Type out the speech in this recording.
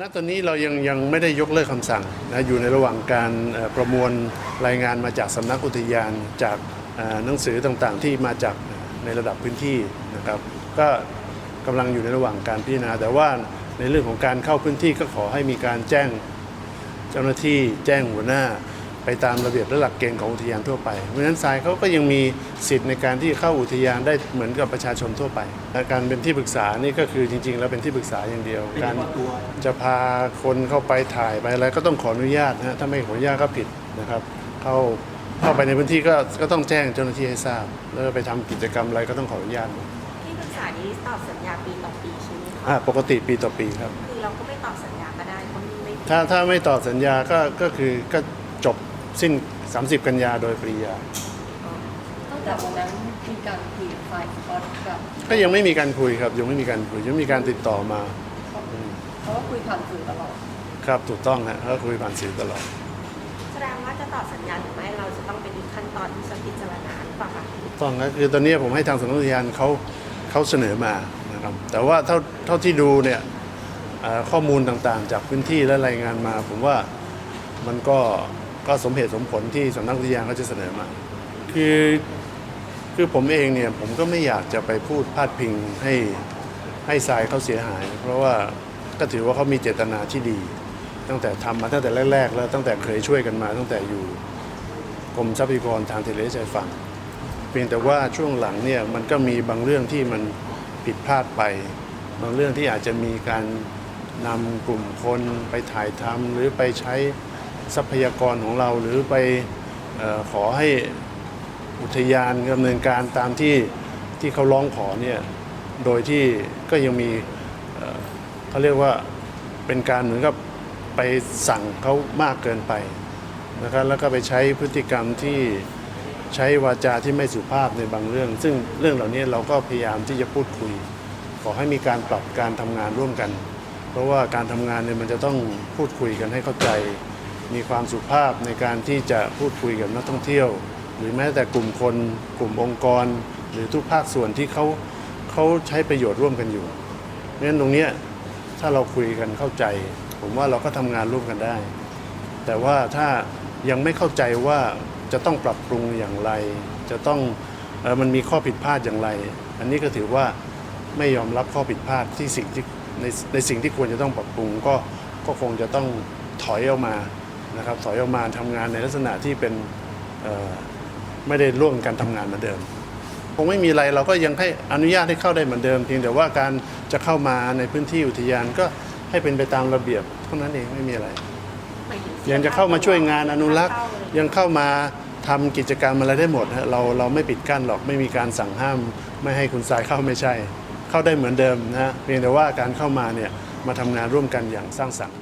ณตอนนี้เรายังยังไม่ได้ยกเลิกคำสั่งนะอยู่ในระหว่างการประมวลรายงานมาจากสำนักอุทยานจากหนังสือต่างๆ ที่มาจากในระดับพื้นที่นะครับ ก็กำลังอยู่ในระหว่างการพิจารณา แต่ว่าในเรื่องของการเข้าพื้นที่ก็ขอให้มีการแจ้งเจ้าหน้าที่แจ้งหัวหน้า ไปตามระเบียบและหลักเกณฑ์ของอุทยานทั่วไป เพราะฉะนั้นทรายเขาก็ยังมีสิทธิ์ในการที่เข้าอุทยานได้เหมือนกับประชาชนทั่วไปและการเป็นที่ปรึกษานี่ก็คือจริง ๆ แล้วเป็นที่ปรึกษาอย่างเดียว การจะพาคนเข้าไปถ่ายไปอะไรก็ต้องขออนุญาตนะฮะถ้าไม่ขออนุญาตก็ผิดนะครับ เข้าเข้าไปในพื้นที่ก็ก็ต้องแจ้งเจ้าหน้าที่ให้ทราบ แล้วไปทำกิจกรรมอะไรก็ต้องขออนุญาตหมดที่ปรึกษานี้ตอบสัญญาปีต่อปีใช่ไหมคะอ่าปกติปีต่อปีครับคือเราก็ไม่ตอบสัญญาก็ได้เพราะไม่ถ้าถ้าไม่ต่อสัญญาก็ก็คือก็จบ สิ้น 30 กันยาโดยปริยายตั้งแต่วันนั้นมีการคุยกับฝ่ายสกอตกับก็ยังไม่มีการคุยครับ ยังไม่มีการคุยยังไม่มีการติดต่อมาเพราะว่าคุยผ่านสื่อตลอดครับถูกต้องฮะเขาคุยผ่านสื่อตลอด แสดงว่าจะตอบสัญญาหรือไม่เราจะต้องเป็นอีกขั้นตอนที่จะพิจารณาหรือเปล่าคะถูกต้องครับคือตอนนี้ผมให้ทางสำนักอุทยานเขาเขาเสนอมานะครับแต่ว่าเท่าเท่าที่ดูเนี่ยเอ่อข้อมูลต่างๆ จากพื้นที่และรายงานมา ผมว่ามันก็ ก็สมเหตุสมผลที่สำนักอุทยานเขาจะเสนอมา คือคือผมเองเนี่ยผมก็ไม่อยากจะไปพูดพาดพิงให้ให้ทรายเขาเสียหาย เพราะว่าก็ถือว่าเขามีเจตนาที่ดี ตั้งแต่ทำมาตั้งแต่แรก ๆ แล้วตั้งแต่เคยช่วยกันมา ตั้งแต่อยู่กรมทรัพยากรทางทะเลชายฝั่งเพียงแต่ว่าช่วงหลังเนี่ยมันก็มีบางเรื่องที่มันผิดพลาดไป บางเรื่องที่อาจจะมีการนำกลุ่มคนไปถ่ายทำหรือไปใช้ ทรัพยากรของเรา หรือไปออขอให้อุทยานดำเนินการตามที่ที่เขาร้องขอเนี่ยโดยที่ก็ยังมีเเขาเรียกว่าเป็นการเหมือนกับไปสั่งเขามากเกินไปนะครับแล้วก็ไปใช้พฤติกรรมที่ใช้วาจาที่ไม่สุภาพในบางเรื่อง ซึ่งเรื่องเหล่านี้เราก็พยายามที่จะพูดคุย ขอให้มีการปรับการทำงานร่วมกัน เพราะว่าการทำงานเนี่ยมันจะต้องพูดคุยกันให้เข้าใจ มีความสุภาพในการที่จะพูดคุยกับนักท่องเที่ยว หรือแม้แต่กลุ่มคนกลุ่มองค์กร หรือทุกภาคส่วนที่เขาเขาใช้ประโยชน์ร่วมกันอยู่เพราะฉะนั้นตรงนี้ถ้าเราคุยกันเข้าใจ ผมว่าเราก็ทำงานร่วมกันได้ แต่ว่าถ้ายังไม่เข้าใจว่าจะต้องปรับปรุงอย่างไร จะต้องออมันมีข้อผิดพลาดอย่างไร อันนี้ก็ถือว่าไม่ยอมรับข้อผิดพลาดที่สิ่งที่ในในสิ่งที่ควรจะต้องปรับปรุงก็ก็คงจะต้องถอยออกมา นะครับถอยออกมาทำงานในลักษณะที่เป็นเอ่อไม่ได้ร่วมกันทำงานเหมือนเดิมคงไม่มีอะไรเราก็ยังให้อนุญาตให้เข้าได้เหมือนเดิมเพียงแต่ว่าการจะเข้ามาในพื้นที่อุทยานก็ให้เป็นไปตามระเบียบเท่านั้นเองไม่มีอะไรหมายถึยังจะเข้ามาช่วยงานอนุรักษ์เข้าเลยยังเข้ามาทำกิจกรรมอะไรได้หมดฮะเราเราไม่ปิดกั้นหรอกไม่มีการสั่งห้าม ไม่ให้คุณสายเข้าไม่ใช่ เข้าได้เหมือนเดิมนะฮะเพียงแต่ว่าการเข้ามาเนี่ยมาทำงานร่วมกันอย่างสร้างสรรค์